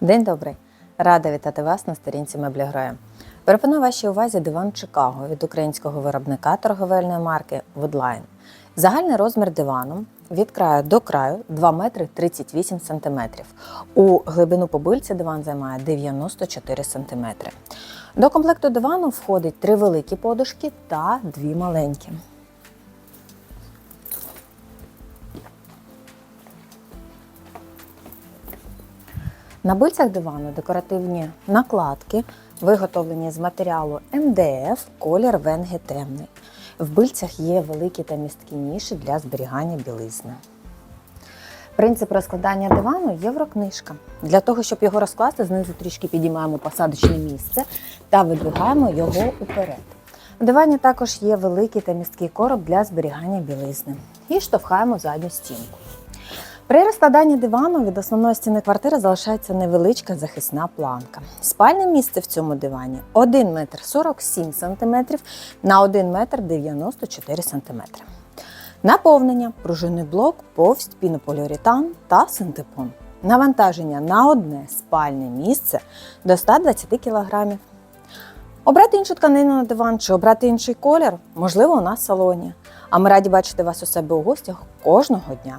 День добрий! Рада вітати вас на сторінці меблі Гроя. Пропоную вашій увазі диван Чикаго від українського виробника торговельної марки Woodline. Загальний розмір дивану від краю до краю 2 метри 38 сантиметрів. У глибину побильця диван займає 94 сантиметри. До комплекту дивану входить три великі подушки та дві маленькі. На бильцях дивану декоративні накладки, виготовлені з матеріалу МДФ, колір венги темний. В бильцях є великі та місткі ніші для зберігання білизни. Принцип розкладання дивану єврокнижка. Для того, щоб його розкласти, знизу трішки підіймаємо посадочне місце та видвигаємо його уперед. В дивані також є великий та місткий короб для зберігання білизни. І штовхаємо задню стінку. При розкладанні дивану від основної стіни квартири залишається невеличка захисна планка. Спальне місце в цьому дивані 1 метр 47 см на 1 метр 94 см. Наповнення пружинний блок, повсть, пінополіуретан та синтепон. Навантаження на одне спальне місце до 120 кг. Обрати іншу тканину на диван чи обрати інший колір можливо у нас в салоні. А ми раді бачити вас у себе у гостях кожного дня.